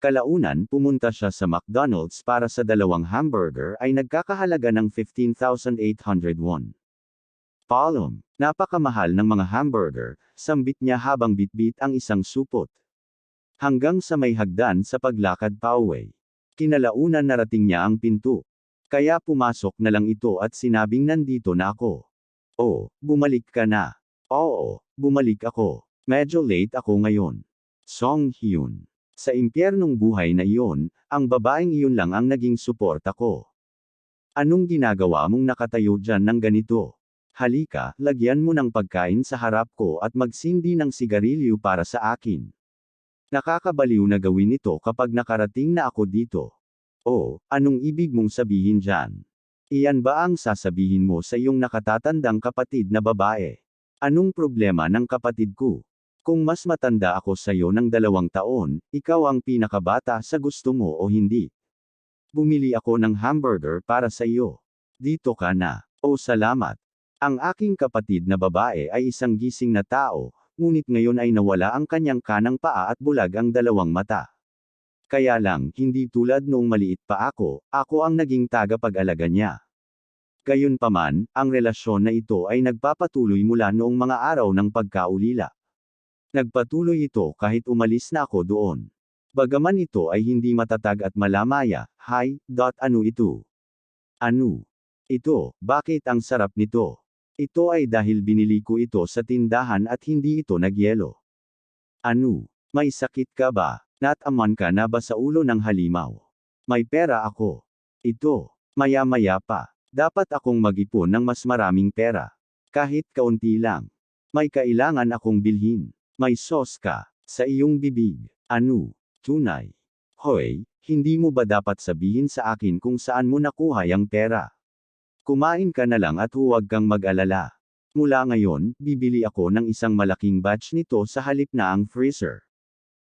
Kalaunan pumunta siya sa McDonald's para sa dalawang hamburger ay nagkakahalaga ng 15,800 won. Palom, napakamahal ng mga hamburger, sambit niya habang bitbit ang isang supot. Hanggang sa may hagdan sa paglakad pauwi. Kinalaunan narating niya ang pinto. Kaya pumasok na lang ito at sinabing nandito na ako. Oh, bumalik ka na. Oo, bumalik ako. Medyo late ako ngayon. Song Hyun. Sa impyernong buhay na iyon, ang babaeng iyon lang ang naging suporta ko. Anong ginagawa mong nakatayo dyan ng ganito? Halika, lagyan mo ng pagkain sa harap ko at magsindi ng sigarilyo para sa akin. Nakakabaliw na gawin ito kapag nakarating na ako dito. Oh, anong ibig mong sabihin dyan? Iyan ba ang sasabihin mo sa iyong nakatatandang kapatid na babae? Anong problema ng kapatid ko? Kung mas matanda ako sa iyo ng dalawang taon, ikaw ang pinakabata sa gusto mo o hindi. Bumili ako ng hamburger para sa iyo. Dito ka na. Oh salamat. Ang aking kapatid na babae ay isang gising na tao, ngunit ngayon ay nawala ang kanyang kanang paa at bulag ang dalawang mata. Kaya lang, hindi tulad noong maliit pa ako, ako ang naging tagapag-alaga niya. Gayunpaman, ang relasyon na ito ay nagpapatuloy mula noong mga araw ng pagkaulila. Nagpatuloy ito kahit umalis na ako doon. Bagaman ito ay hindi matatag at malamaya, hi, dot ano ito? Ano? Ito, bakit ang sarap nito? Ito ay dahil binili ko ito sa tindahan at hindi ito nagyelo. Ano? May sakit ka ba? Nataman ka na ba sa ulo ng halimaw? May pera ako. Ito. Maya-maya pa. Dapat akong mag-ipon ng mas maraming pera. Kahit kaunti lang. May kailangan akong bilhin. May sauce ka. Sa iyong bibig. Ano? Tunay. Hoy, hindi mo ba dapat sabihin sa akin kung saan mo nakuha yung pera? Kumain ka na lang at huwag kang mag-alala. Mula ngayon, bibili ako ng isang malaking batch nito sa halip na ang freezer.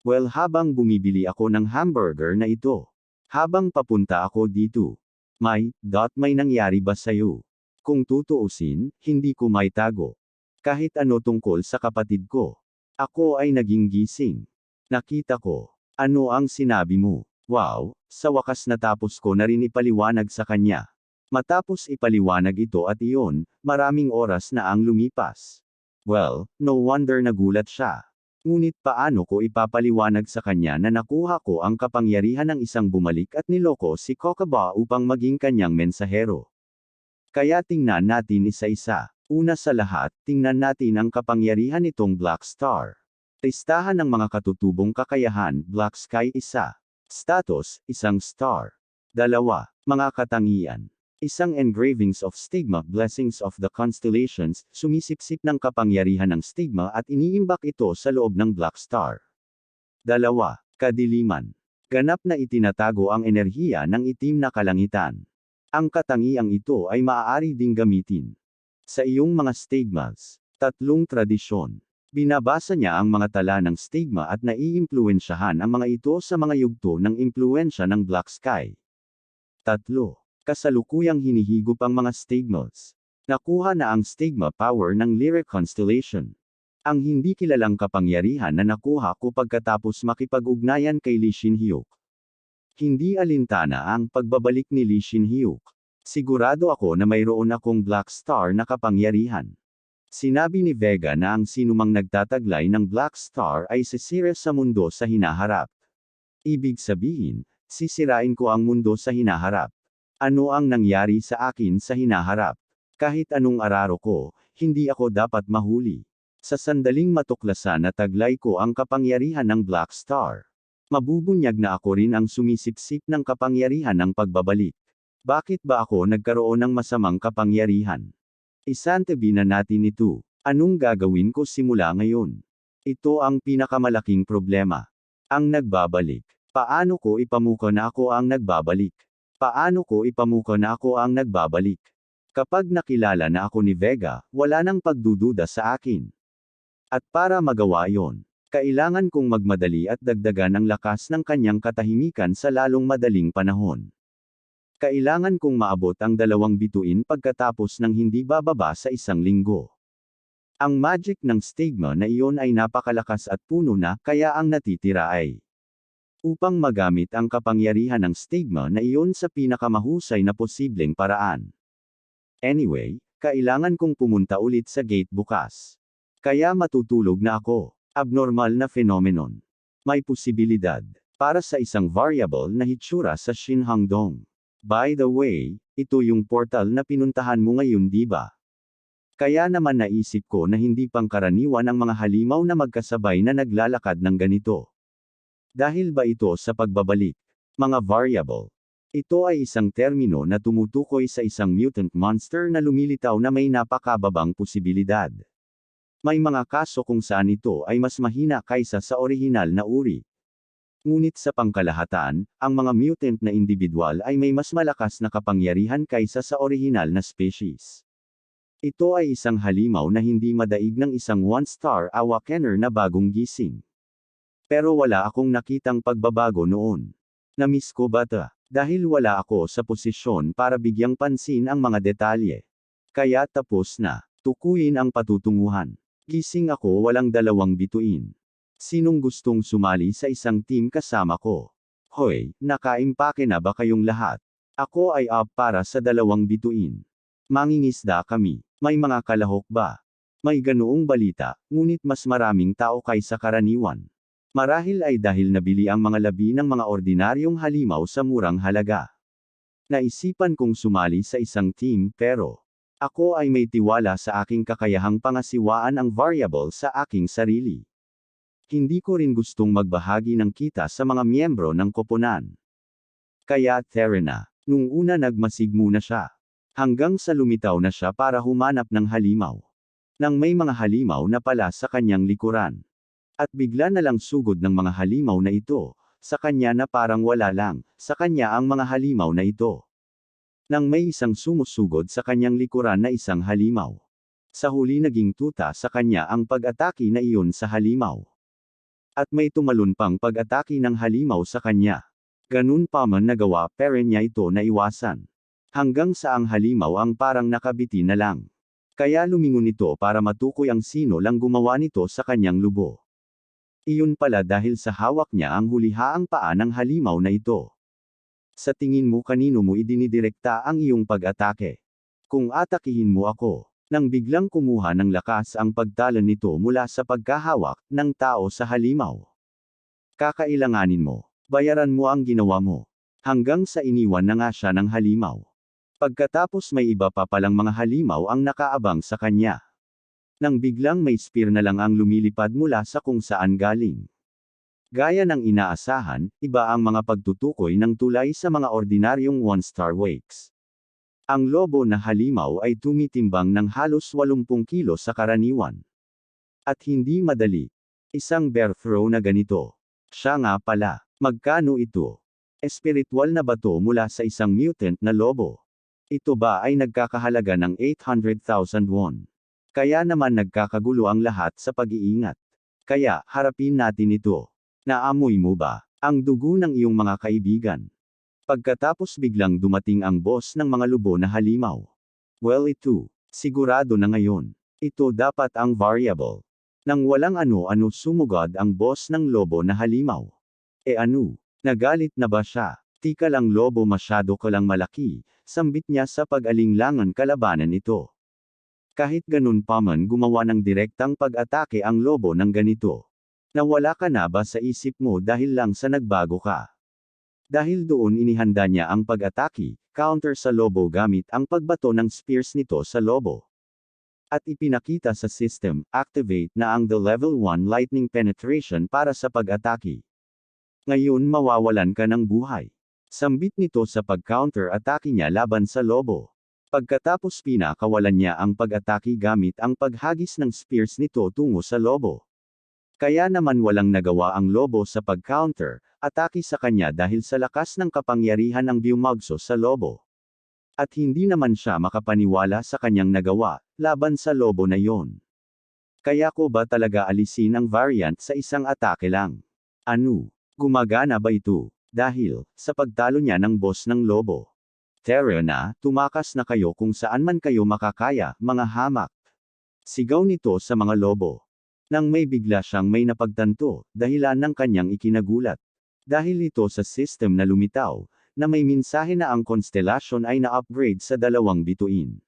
Well habang bumibili ako ng hamburger na ito. Habang papunta ako dito. May, dot may nangyari ba sa'yo? Kung tutuusin, hindi ko may tago. Kahit ano tungkol sa kapatid ko. Ako ay naging gising. Nakita ko. Ano ang sinabi mo? Wow, sa wakas natapos ko na rin ipaliwanag sa kanya. Matapos ipaliwanag ito at iyon, maraming oras na ang lumipas. Well, no wonder nagulat siya. Ngunit paano ko ipapaliwanag sa kanya na nakuha ko ang kapangyarihan ng isang bumalik at niloko si Kokaba upang maging kanyang mensahero. Kaya tingnan natin isa-isa. Una sa lahat, tingnan natin ang kapangyarihan nitong Black Star. Listahan ng mga katutubong kakayahan, Black Sky isa. Status, isang star. Dalawa, mga katangian. Isang engravings of stigma, blessings of the constellations, sumisipsip ng kapangyarihan ng stigma at iniimbak ito sa loob ng Black Star. Dalawa, kadiliman. Ganap na itinatago ang enerhiya ng itim na kalangitan. Ang katangiang ito ay maaari ding gamitin. Sa iyong mga stigmas, tatlong tradisyon. Binabasa niya ang mga tala ng stigma at naiimpluensyahan ang mga ito sa mga yugto ng impluensya ng Black Sky. Tatlo. Kasalukuyang hinihigop ang mga stigmas. Nakuha na ang stigma power ng Lyric Constellation. Ang hindi kilalang kapangyarihan na nakuha ko pagkatapos makipag-ugnayan kay Lee Shin Hyuk. Hindi alintana ang pagbabalik ni Lee Shin Hyuk. Sigurado ako na mayroon akong Black Star na kapangyarihan. Sinabi ni Vega na ang sinumang nagtataglay ng Black Star ay sisira sa mundo sa hinaharap. Ibig sabihin, sisirain ko ang mundo sa hinaharap. Ano ang nangyari sa akin sa hinaharap? Kahit anong araro ko, hindi ako dapat mahuli. Sa sandaling matuklasan na taglay ko ang kapangyarihan ng Black Star. Mabubunyag na ako rin ang sumisipsip ng kapangyarihan ng pagbabalik. Bakit ba ako nagkaroon ng masamang kapangyarihan? Isantabi na natin ito. Anong gagawin ko simula ngayon? Ito ang pinakamalaking problema. Ang nagbabalik. Paano ko ipamuka na ako ang nagbabalik? Paano ko ipamuka na ako ang nagbabalik? Kapag nakilala na ako ni Vega, wala nang pagdududa sa akin. At para magawa yon, kailangan kong magmadali at dagdagan ang lakas ng kanyang katahimikan sa lalong madaling panahon. Kailangan kong maabot ang dalawang bituin pagkatapos ng hindi bababa sa isang linggo. Ang magic ng stigma na iyon ay napakalakas at puno na, kaya ang natitira ay upang magamit ang kapangyarihan ng stigma na iyon sa pinakamahusay na posibleng paraan. Anyway, kailangan kong pumunta ulit sa gate bukas. Kaya matutulog na ako. Abnormal na phenomenon. May posibilidad. Para sa isang variable na hitsura sa Shinhangdong. By the way, ito yung portal na pinuntahan mo ngayon di ba? Kaya naman naisip ko na hindi pangkaraniwan ang mga halimaw na magkasabay na naglalakad ng ganito. Dahil ba ito sa pagbabalik? Mga variable. Ito ay isang termino na tumutukoy sa isang mutant monster na lumilitaw na may napakababang posibilidad. May mga kaso kung saan ito ay mas mahina kaysa sa orihinal na uri. Ngunit sa pangkalahatan, ang mga mutant na individual ay may mas malakas na kapangyarihan kaysa sa orihinal na species. Ito ay isang halimaw na hindi madaig ng isang one-star awakener na bagong gising. Pero wala akong nakitang pagbabago noon. Namiss ko ba ta? Dahil wala ako sa posisyon para bigyang pansin ang mga detalye. Kaya tapos na, tukuyin ang patutunguhan. Gising ako walang dalawang bituin. Sinong gustong sumali sa isang team kasama ko? Hoy, nakaimpake na ba kayong lahat? Ako ay up para sa dalawang bituin. Mangingisda kami. May mga kalahok ba? May ganoong balita, ngunit mas maraming tao kaysa karaniwan. Marahil ay dahil nabili ang mga labi ng mga ordinaryong halimaw sa murang halaga. Naisipan kong sumali sa isang team pero, ako ay may tiwala sa aking kakayahang pangasiwaan ang variable sa aking sarili. Hindi ko rin gustong magbahagi ng kita sa mga miyembro ng koponan. Kaya Terena, nung una nagmasig muna siya. Hanggang sa lumitaw na siya para humanap ng halimaw. Nang may mga halimaw na pala sa kanyang likuran. At bigla na lang sugod ng mga halimaw na ito, sa kanya na parang wala lang, sa kanya ang mga halimaw na ito. Nang may isang sumusugod sa kanyang likuran na isang halimaw. Sa huli naging tuta sa kanya ang pag-atake na iyon sa halimaw. At may tumalon pang pag-atake ng halimaw sa kanya. Ganun pa man nagawa pero niya ito na iwasan. Hanggang sa ang halimaw ang parang nakabiti na lang. Kaya lumingon ito para matukoy ang sino lang gumawa nito sa kanyang lubo. Iyon pala dahil sa hawak niya ang hulihaang paa ng halimaw na ito. Sa tingin mo kanino mo idinidirekta ang iyong pag-atake? Kung atakihin mo ako, nang biglang kumuha ng lakas ang pagtalon nito mula sa pagkahawak ng tao sa halimaw. Kakailanganin mo, bayaran mo ang ginawa mo. Hanggang sa iniwan na nga siya ng halimaw. Pagkatapos may iba pa palang mga halimaw ang nakaabang sa kanya. Nang biglang may spear na lang ang lumilipad mula sa kung saan galing. Gaya ng inaasahan, iba ang mga pagtutukoy ng tulay sa mga ordinaryong one-star wakes. Ang lobo na halimaw ay tumitimbang ng halos 80 kilo sa karaniwan. At hindi madali. Isang bear throw na ganito. Siya nga pala, magkano ito? Espiritual na bato mula sa isang mutant na lobo. Ito ba ay nagkakahalaga ng 800,000 won? Kaya naman nagkakagulo ang lahat sa pag-iingat. Kaya, harapin natin ito. Naamoy mo ba, ang dugo ng iyong mga kaibigan? Pagkatapos biglang dumating ang boss ng mga lubo na halimaw. Well ito, sigurado na ngayon. Ito dapat ang variable. Nang walang ano-ano sumugad ang boss ng lobo na halimaw. E ano, nagalit na ba siya? Tika lang lobo masyado ka lang malaki, sambit niya sa pag-alinglangan kalabanan ito. Kahit ganun pa man gumawa ng direktang pag-atake ang lobo ng ganito. Nawala ka na ba sa isip mo dahil lang sa nagbago ka? Dahil doon inihanda niya ang pag-atake, counter sa lobo gamit ang pagbato ng spears nito sa lobo. At ipinakita sa system, activate na ang the level 1 lightning penetration para sa pag-atake. Ngayon mawawalan ka ng buhay. Sambit nito sa pag-counter atake niya laban sa lobo. Pagkatapos pinakawalan niya ang pag-atake gamit ang paghagis ng spears nito tungo sa lobo. Kaya naman walang nagawa ang lobo sa pag-counter, atake sa kanya dahil sa lakas ng kapangyarihan ng Byumagso sa lobo. At hindi naman siya makapaniwala sa kanyang nagawa, laban sa lobo na yon. Kaya ko ba talaga alisin ang variant sa isang atake lang? Ano? Gumagana ba ito? Dahil, sa pagtalo niya ng boss ng lobo. Terra na, tumakas na kayo kung saan man kayo makakaya, mga hamak. Sigaw nito sa mga lobo. Nang may bigla siyang may napagtanto, dahilan ng kanyang ikinagulat. Dahil ito sa system na lumitaw, na may mensahe na ang constellation ay na-upgrade sa dalawang bituin.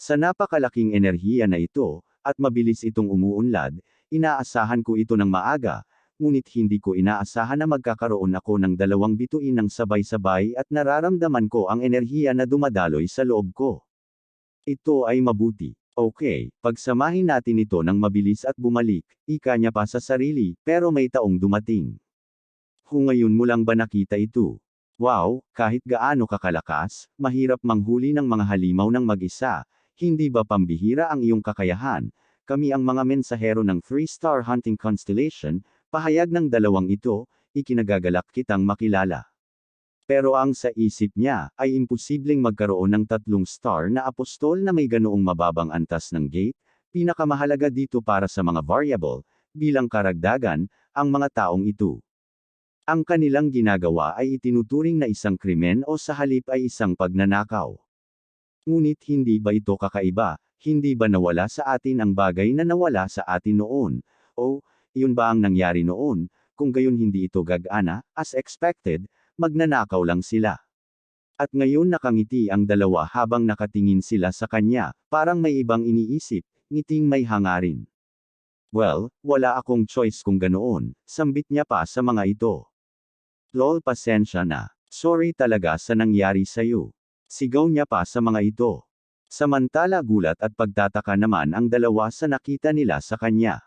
Sa napakalaking enerhiya na ito, at mabilis itong umuunlad, inaasahan ko ito ng maaga, ngunit hindi ko inaasahan na magkakaroon ako ng dalawang bituin ng sabay-sabay at nararamdaman ko ang enerhiya na dumadaloy sa loob ko. Ito ay mabuti. Okay, pagsamahin natin ito ng mabilis at bumalik, ika niya pa sa sarili, pero may taong dumating. Kung ngayon mo lang ba nakita ito? Wow, kahit gaano kakalakas, mahirap manghuli ng mga halimaw ng mag-isa, hindi ba pambihira ang iyong kakayahan? Kami ang mga mensahero ng 3-star hunting constellation, pahayag ng dalawang ito, ikinagagalak kitang makilala. Pero ang sa isip niya, ay imposibleng magkaroon ng tatlong star na apostol na may ganoong mababang antas ng gate, pinakamahalaga dito para sa mga variable, bilang karagdagan, ang mga taong ito. Ang kanilang ginagawa ay itinuturing na isang krimen o sa halip ay isang pagnanakaw. Ngunit hindi ba ito kakaiba, hindi ba nawala sa atin ang bagay na nawala sa atin noon, o, iyon ba ang nangyari noon, kung gayon hindi ito gagana, as expected, magnanakaw lang sila. At ngayon nakangiti ang dalawa habang nakatingin sila sa kanya, parang may ibang iniisip, ngiting may hangarin. Well, wala akong choice kung ganoon, sambit niya pa sa mga ito. Lol pasensya na, sorry talaga sa nangyari sa'yo. Sigaw niya pa sa mga ito. Samantala gulat at pagtataka naman ang dalawa sa nakita nila sa kanya.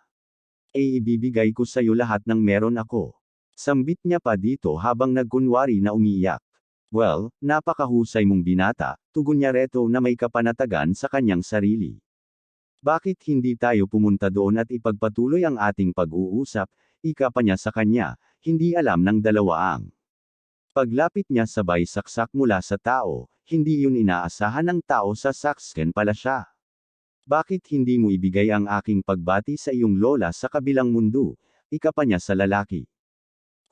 E ibibigay ko sa'yo lahat ng meron ako. Sambit niya pa dito habang nagkunwari na umiiyak. Well, napakahusay mong binata, tugon niya reto na may kapanatagan sa kanyang sarili. Bakit hindi tayo pumunta doon at ipagpatuloy ang ating pag-uusap, ika pa niya sa kanya, hindi alam ng dalawa ang. Paglapit niya sabay saksak mula sa tao, hindi yun inaasahan ng tao sa saksken pala siya. Bakit hindi mo ibigay ang aking pagbati sa iyong lola sa kabilang mundo, ika pa niya sa lalaki.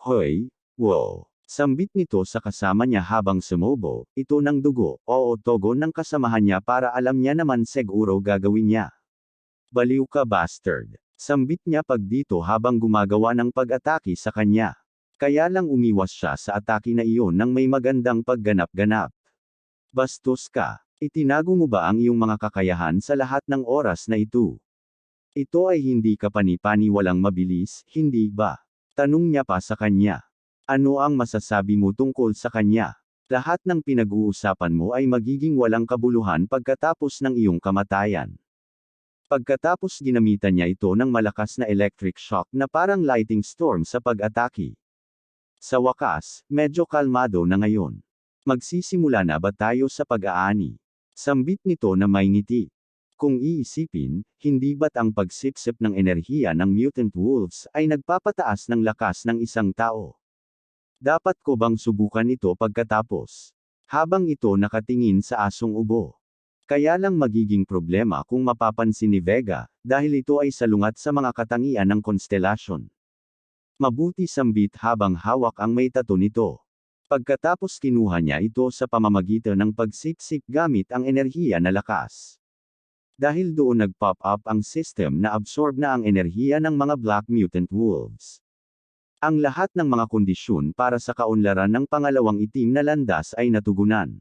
Hoy, wow. Sambit nito sa kasama niya habang sumubo, ito ng dugo, o togo ng kasamahan niya para alam niya naman siguro gagawin niya. Baliw ka bastard. Sambit niya pag dito habang gumagawa ng pag-atake sa kanya. Kaya lang umiwas siya sa atake na iyon ng may magandang pagganap-ganap. Bastos ka. Itinago mo ba ang iyong mga kakayahan sa lahat ng oras na ito? Ito ay hindi ka panipaniwalang mabilis, hindi ba? Tanong niya pa sa kanya. Ano ang masasabi mo tungkol sa kanya? Lahat ng pinag-uusapan mo ay magiging walang kabuluhan pagkatapos ng iyong kamatayan. Pagkatapos ginamitan niya ito ng malakas na electric shock na parang lighting storm sa pag-atake. Sa wakas, medyo kalmado na ngayon. Magsisimula na ba tayo sa pag-aani? Sambit nito na may ngiti. Kung iisipin, hindi ba't ang pagsipsip ng enerhiya ng mutant wolves ay nagpapataas ng lakas ng isang tao? Dapat ko bang subukan ito pagkatapos? Habang ito nakatingin sa asong ubo. Kaya lang magiging problema kung mapapansin ni Vega, dahil ito ay salungat sa mga katangian ng konstelasyon. Mabuti sambit habang hawak ang may tato nito. Pagkatapos kinuha niya ito sa pamamagitan ng pagsipsip gamit ang enerhiya na lakas. Dahil doon nag-pop up ang system na absorb na ang enerhiya ng mga Black Mutant Wolves. Ang lahat ng mga kondisyon para sa kaunlaran ng pangalawang itim na landas ay natugunan.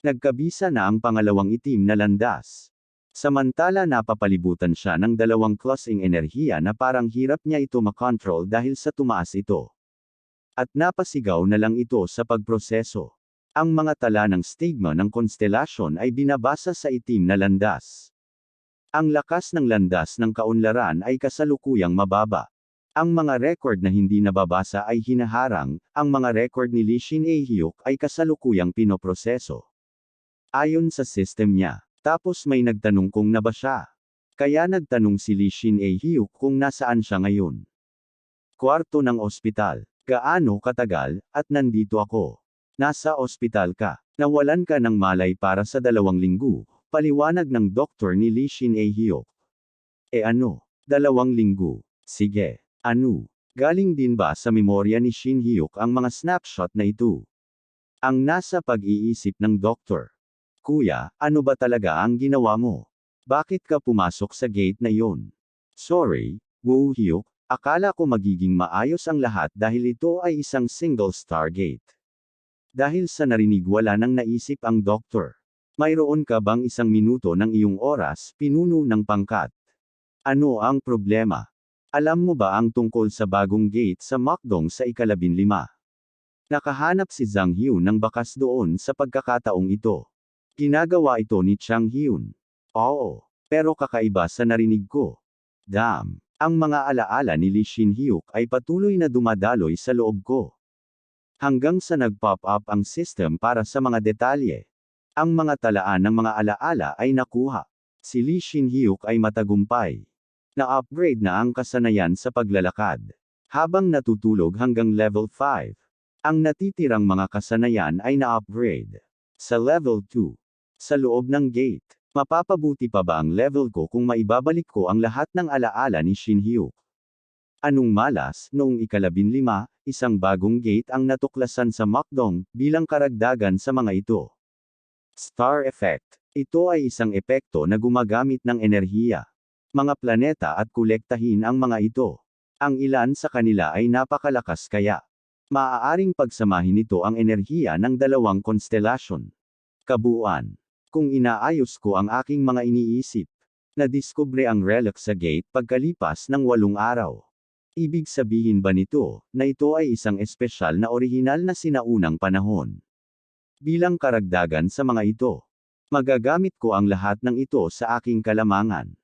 Nagkabisa na ang pangalawang itim na landas. Samantala napapalibutan siya ng dalawang klaseng enerhiya na parang hirap niya ito makontrol dahil sa tumaas ito. At napasigaw na lang ito sa pagproseso. Ang mga tala ng stigma ng konstelasyon ay binabasa sa itim na landas. Ang lakas ng landas ng kaunlaran ay kasalukuyang mababa. Ang mga record na hindi nababasa ay hinaharang, ang mga record ni Lee Shin Ae-hyuk ay kasalukuyang pinoproseso. Ayon sa system niya, tapos may nagtanong kung na ba siya. Kaya nagtanong si Lee Shin Ae-hyuk kung nasaan siya ngayon. Kwarto ng ospital. Gaano katagal, at nandito ako. Nasa ospital ka. Nawalan ka ng malay para sa dalawang linggo, paliwanag ng doktor ni Lee Shin Ae-hyuk. E ano? Dalawang linggo. Sige. Ano? Galing din ba sa memorya ni Shin Hyuk ang mga snapshot na ito? Ang nasa pag-iisip ng doktor. Kuya, ano ba talaga ang ginawa mo? Bakit ka pumasok sa gate na yon? Sorry, Woo Hyuk, Akala ko magiging maayos ang lahat dahil ito ay isang single stargate. Dahil sa narinig wala nang naisip ang doktor. Mayroon ka bang isang minuto ng iyong oras, pinuno ng pangkat? Ano ang problema? Alam mo ba ang tungkol sa bagong gate sa Makdong sa ikalabin lima? Nakahanap si Zhang Hyun ng bakas doon sa pagkakataong ito. Ginagawa ito ni Chang Hyun. Oo, pero kakaiba sa narinig ko. Damn. Ang mga alaala ni Lee Shin Hyuk ay patuloy na dumadaloy sa loob ko. Hanggang sa nag-pop up ang system para sa mga detalye. Ang mga talaan ng mga alaala ay nakuha. Si Lee Shin Hyuk ay matagumpay. Na-upgrade na ang kasanayan sa paglalakad. Habang natutulog hanggang level 5. Ang natitirang mga kasanayan ay na-upgrade. Sa level 2. Sa loob ng gate. Mapapabuti pa ba ang level ko kung maibabalik ko ang lahat ng alaala ni Shin Hyuk? Anong malas, noong ikalabin lima, isang bagong gate ang natuklasan sa Makdong, bilang karagdagan sa mga ito. Star Effect. Ito ay isang epekto na gumagamit ng enerhiya. Mga planeta at kolektahin ang mga ito. Ang ilan sa kanila ay napakalakas kaya. Maaaring pagsamahin nito ang enerhiya ng dalawang konstelasyon. Kabuuan. Kung inaayos ko ang aking mga iniisip, nadiskubre ang relic sa gate pagkalipas ng walong araw. Ibig sabihin ba nito, na ito ay isang espesyal na orihinal na sinaunang panahon? Bilang karagdagan sa mga ito, magagamit ko ang lahat ng ito sa aking kalamangan.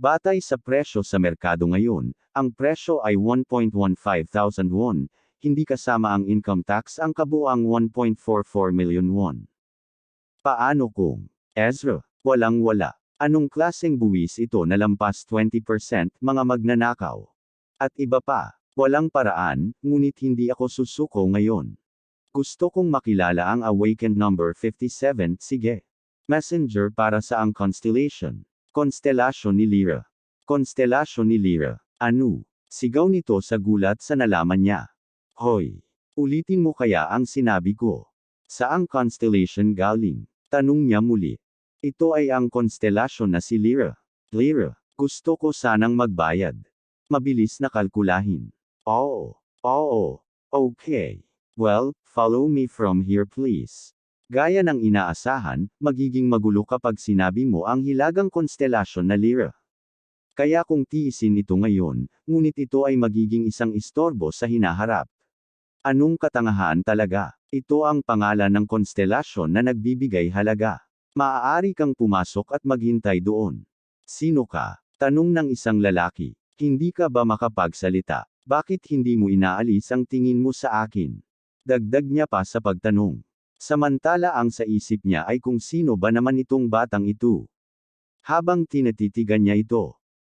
Batay sa presyo sa merkado ngayon, ang presyo ay 1.15 thousand won, hindi kasama ang income tax ang kabuang 1.44 million won. Paano kung, Ezra, walang wala, anong klaseng buwis ito na lampas 20% mga magnanakaw? At iba pa, walang paraan, ngunit hindi ako susuko ngayon. Gusto kong makilala ang awakened number 57, sige. Messenger para sa ang constellation. Konstelasyon ni Lyra. Konstelasyon ni Lyra. Ano? Sigaw nito sa gulat sa nalaman niya. Hoy! Ulitin mo kaya ang sinabi ko. Saang constellation galing? Tanong niya muli. Ito ay ang konstelasyon na si Lyra. Lyra, gusto ko sanang magbayad. Mabilis na kalkulahin. Oo. Oo. Okay. Well, follow me from here please. Gaya ng inaasahan, magiging magulo kapag sinabi mo ang hilagang konstelasyon na Lyra. Kaya kung tiisin ito ngayon, ngunit ito ay magiging isang istorbo sa hinaharap. Anong katangahan talaga? Ito ang pangalan ng konstelasyon na nagbibigay halaga. Maaari kang pumasok at maghintay doon. Sino ka? Tanong ng isang lalaki. Hindi ka ba makapagsalita? Bakit hindi mo inaalis ang tingin mo sa akin? Dagdag niya pa sa pagtanong. Samantala ang sa isip niya ay kung sino ba naman itong batang ito. Habang tinatitigan niya ito,